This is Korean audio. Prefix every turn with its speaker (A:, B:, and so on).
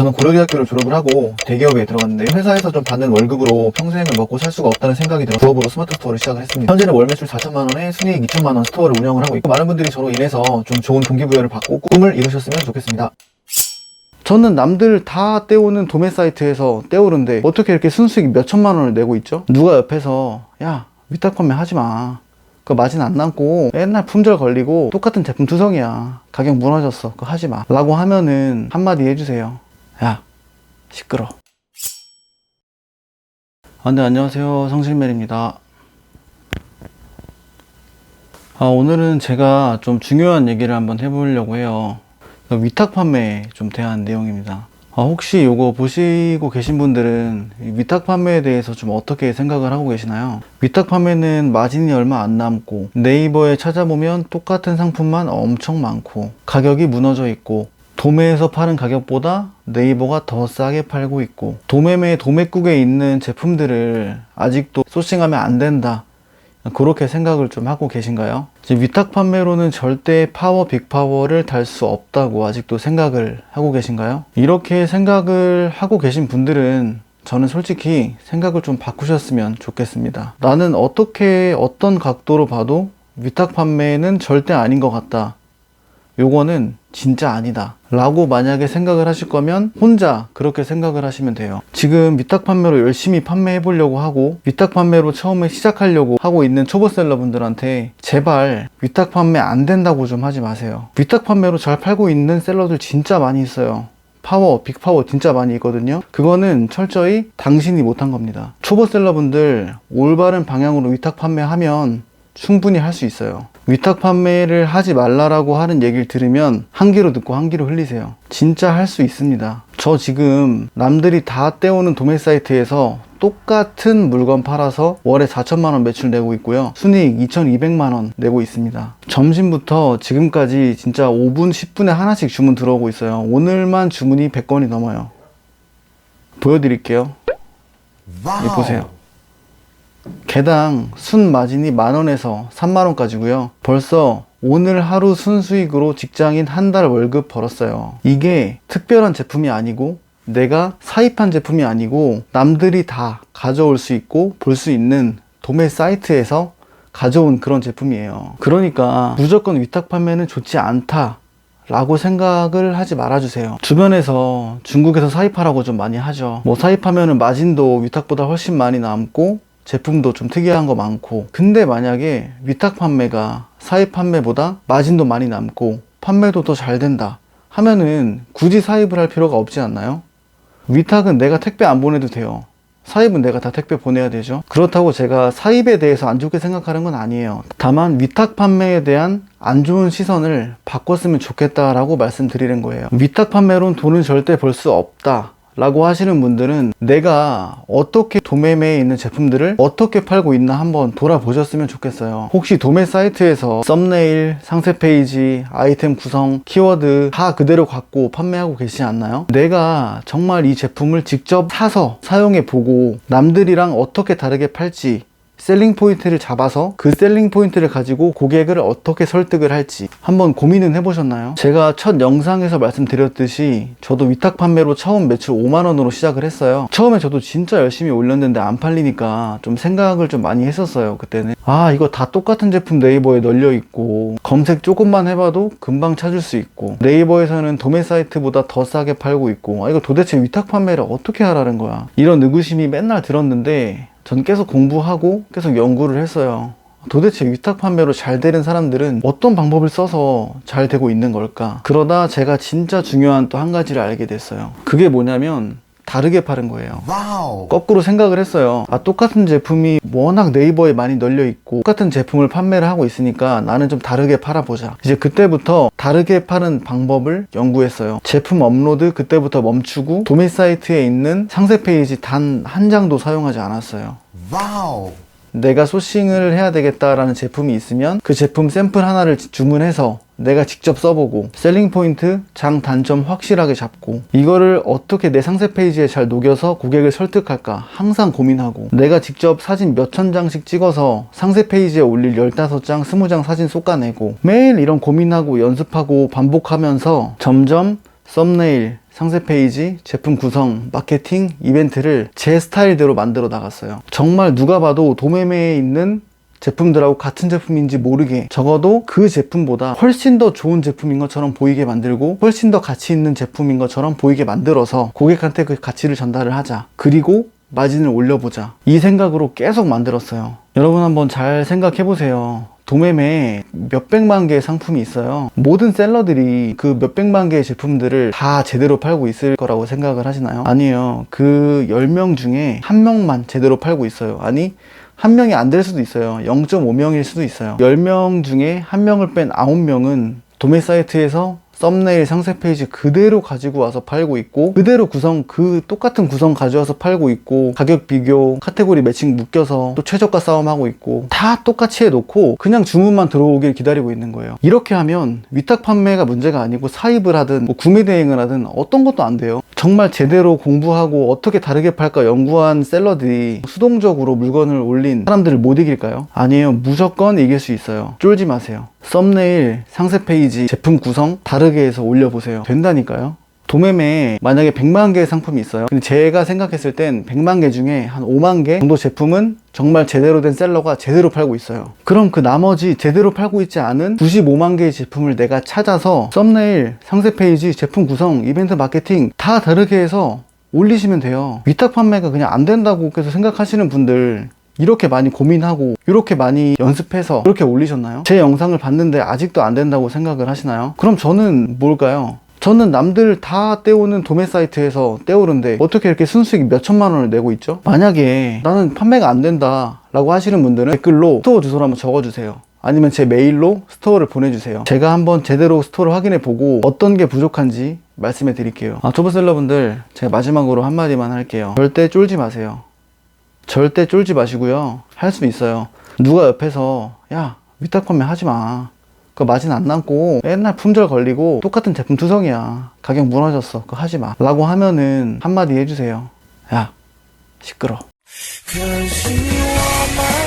A: 저는 고려대학교를 졸업을 하고 대기업에 들어갔는데 회사에서 좀 받는 월급으로 평생을 먹고 살 수가 없다는 생각이 들어 부업으로 스마트 스토어를 시작을 했습니다. 현재는 월 매출 4천만 원에 순이익 2천만 원 스토어를 운영을 하고 있고 많은 분들이 저로 인해서 좀 좋은 동기부여를 받고 꿈을 이루셨으면 좋겠습니다.
B: 저는 남들 다 떼오는 도매 사이트에서 떼오는데 어떻게 이렇게 순수익 몇 천만 원을 내고 있죠? 누가 옆에서 야 위탁 판매 하지 마. 그 마진 안 남고 맨날 품절 걸리고 똑같은 제품 투성이야. 가격 무너졌어. 그거 하지 마. 라고 하면은 한마디 해주세요. 야 시끄러. 아, 네, 안녕하세요. 성실멜입니다. 아, 오늘은 제가 좀 중요한 얘기를 한번 해보려고 해요. 위탁 판매에 좀 대한 내용입니다. 아, 혹시 이거 보시고 계신 분들은 이 위탁 판매에 대해서 좀 어떻게 생각을 하고 계시나요? 위탁 판매는 마진이 얼마 안 남고 네이버에 찾아보면 똑같은 상품만 엄청 많고 가격이 무너져 있고 도매에서 파는 가격보다 네이버가 더 싸게 팔고 있고 도매매 도매국에 있는 제품들을 아직도 소싱하면 안 된다 그렇게 생각을 좀 하고 계신가요? 위탁 판매로는 절대 파워 빅파워를 달 수 없다고 아직도 생각을 하고 계신가요? 이렇게 생각을 하고 계신 분들은 저는 솔직히 생각을 좀 바꾸셨으면 좋겠습니다. 나는 어떻게 어떤 각도로 봐도 위탁 판매는 절대 아닌 것 같다. 요거는 진짜 아니다. 라고 만약에 생각을 하실 거면 혼자 그렇게 생각을 하시면 돼요. 지금 위탁 판매로 열심히 판매해 보려고 하고 위탁 판매로 처음에 시작하려고 하고 있는 초보셀러 분들한테 제발 위탁 판매 안 된다고 좀 하지 마세요. 위탁 판매로 잘 팔고 있는 셀러들 진짜 많이 있어요. 파워, 빅파워 진짜 많이 있거든요. 그거는 철저히 당신이 못한 겁니다. 초보셀러 분들 올바른 방향으로 위탁 판매하면 충분히 할 수 있어요. 위탁 판매를 하지 말라라고 하는 얘기를 들으면 한 귀로 듣고 한 귀로 흘리세요. 진짜 할 수 있습니다. 저 지금 남들이 다 떼오는 도매 사이트에서 똑같은 물건 팔아서 월에 4천만 원 매출 내고 있고요. 순이익 2,200만 원 내고 있습니다. 점심부터 지금까지 진짜 5분, 10분에 하나씩 주문 들어오고 있어요. 오늘만 주문이 100건이 넘어요. 보여드릴게요. 이 보세요. 개당 순 마진이 만 원에서 3만 원까지고요. 벌써 오늘 하루 순수익으로 직장인 한 달 월급 벌었어요. 이게 특별한 제품이 아니고 내가 사입한 제품이 아니고 남들이 다 가져올 수 있고 볼 수 있는 도매 사이트에서 가져온 그런 제품이에요. 그러니까 무조건 위탁 판매는 좋지 않다. 라고 생각을 하지 말아주세요. 주변에서 중국에서 사입하라고 좀 많이 하죠. 뭐 사입하면은 마진도 위탁보다 훨씬 많이 남고 제품도 좀 특이한 거 많고 근데 만약에 위탁 판매가 사입 판매보다 마진도 많이 남고 판매도 더 잘 된다 하면은 굳이 사입을 할 필요가 없지 않나요? 위탁은 내가 택배 안 보내도 돼요. 사입은 내가 다 택배 보내야 되죠. 그렇다고 제가 사입에 대해서 안 좋게 생각하는 건 아니에요. 다만 위탁 판매에 대한 안 좋은 시선을 바꿨으면 좋겠다라고 말씀드리는 거예요. 위탁 판매로는 돈은 절대 벌 수 없다. 라고 하시는 분들은 내가 어떻게 도매매에 있는 제품들을 어떻게 팔고 있나 한번 돌아보셨으면 좋겠어요. 혹시 도매 사이트에서 썸네일, 상세 페이지, 아이템 구성, 키워드 다 그대로 갖고 판매하고 계시지 않나요? 내가 정말 이 제품을 직접 사서 사용해 보고 남들이랑 어떻게 다르게 팔지 셀링 포인트를 잡아서 그 셀링 포인트를 가지고 고객을 어떻게 설득을 할지 한번 고민은 해보셨나요? 제가 첫 영상에서 말씀드렸듯이 저도 위탁 판매로 처음 매출 5만원으로 시작을 했어요. 처음에 저도 진짜 열심히 올렸는데 안 팔리니까 좀 생각을 좀 많이 했었어요. 그때는. 아, 이거 다 똑같은 제품 네이버에 널려 있고 검색 조금만 해봐도 금방 찾을 수 있고 네이버에서는 도매 사이트보다 더 싸게 팔고 있고 아, 이거 도대체 위탁 판매를 어떻게 하라는 거야. 이런 의구심이 맨날 들었는데 전 계속 공부하고 계속 연구를 했어요. 도대체 위탁 판매로 잘 되는 사람들은 어떤 방법을 써서 잘 되고 있는 걸까? 그러다 제가 진짜 중요한 또 한 가지를 알게 됐어요. 그게 뭐냐면 다르게 파는 거예요. 거꾸로 생각을 했어요. 아, 똑같은 제품이 워낙 네이버에 많이 널려 있고 똑같은 제품을 판매를 하고 있으니까 나는 좀 다르게 팔아보자. 이제 그때부터 다르게 파는 방법을 연구했어요. 제품 업로드 그때부터 멈추고 도매 사이트에 있는 상세 페이지 단 한 장도 사용하지 않았어요. 내가 소싱을 해야 되겠다라는 제품이 있으면 그 제품 샘플 하나를 주문해서 내가 직접 써보고 셀링 포인트, 장 단점 확실하게 잡고 이거를 어떻게 내 상세 페이지에 잘 녹여서 고객을 설득할까 항상 고민하고 내가 직접 사진 몇 천 장씩 찍어서 상세 페이지에 올릴 15장, 20장 사진 쏟아내고 매일 이런 고민하고 연습하고 반복하면서 점점 썸네일, 상세 페이지, 제품 구성, 마케팅, 이벤트를 제 스타일대로 만들어 나갔어요. 정말 누가 봐도 도매매에 있는 제품들하고 같은 제품인지 모르게 적어도 그 제품보다 훨씬 더 좋은 제품인 것처럼 보이게 만들고 훨씬 더 가치 있는 제품인 것처럼 보이게 만들어서 고객한테 그 가치를 전달을 하자. 그리고 마진을 올려보자. 이 생각으로 계속 만들었어요. 여러분 한번 잘 생각해 보세요. 도매매에 몇백만 개의 상품이 있어요. 모든 셀러들이 그 몇백만 개의 제품들을 다 제대로 팔고 있을 거라고 생각을 하시나요? 아니에요. 그 10명 중에 한 명만 제대로 팔고 있어요. 아니, 한 명이 안 될 수도 있어요. 0.5명일 수도 있어요. 10명 중에 한 명을 뺀 9명은 도매 사이트에서 썸네일 상세 페이지 그대로 가지고 와서 팔고 있고 그대로 구성 그 똑같은 구성 가져와서 팔고 있고 가격 비교 카테고리 매칭 묶여서 또 최저가 싸움하고 있고 다 똑같이 해놓고 그냥 주문만 들어오길 기다리고 있는 거예요. 이렇게 하면 위탁 판매가 문제가 아니고 사입을 하든 뭐 구매 대행을 하든 어떤 것도 안 돼요. 정말 제대로 공부하고 어떻게 다르게 팔까 연구한 셀러들이 수동적으로 물건을 올린 사람들을 못 이길까요? 아니에요. 무조건 이길 수 있어요. 쫄지 마세요. 썸네일, 상세 페이지, 제품 구성 다 르게 해서 올려보세요. 된다니까요. 도매매에 만약에 100만 개의 상품이 있어요. 근데 제가 생각했을 땐 100만 개 중에 한 5만 개 정도 제품은 정말 제대로 된 셀러가 제대로 팔고 있어요. 그럼 그 나머지 제대로 팔고 있지 않은 95만 개의 제품을 내가 찾아서 썸네일, 상세 페이지, 제품 구성, 이벤트 마케팅 다 다르게 해서 올리시면 돼요. 위탁 판매가 그냥 안 된다고 계속 생각하시는 분들 이렇게 많이 고민하고 이렇게 많이 연습해서 이렇게 올리셨나요? 제 영상을 봤는데 아직도 안 된다고 생각을 하시나요? 그럼 저는 뭘까요? 저는 남들 다 떼오는 도매 사이트에서 떼오는데 어떻게 이렇게 순수익 몇 천만 원을 내고 있죠? 만약에 나는 판매가 안 된다 라고 하시는 분들은 댓글로 스토어 주소를 한번 적어주세요. 아니면 제 메일로 스토어를 보내주세요. 제가 한번 제대로 스토어를 확인해 보고 어떤 게 부족한지 말씀해 드릴게요. 아, 초보셀러분들 제가 마지막으로 한마디만 할게요. 절대 쫄지 마세요. 절대 쫄지 마시고요. 할 수 있어요. 누가 옆에서 야 위탁 판매 하지 마. 그 마진 안 남고 맨날 품절 걸리고 똑같은 제품 투성이야. 가격 무너졌어. 그거 하지 마. 라고 하면은 한마디 해주세요. 야 시끄러.
C: You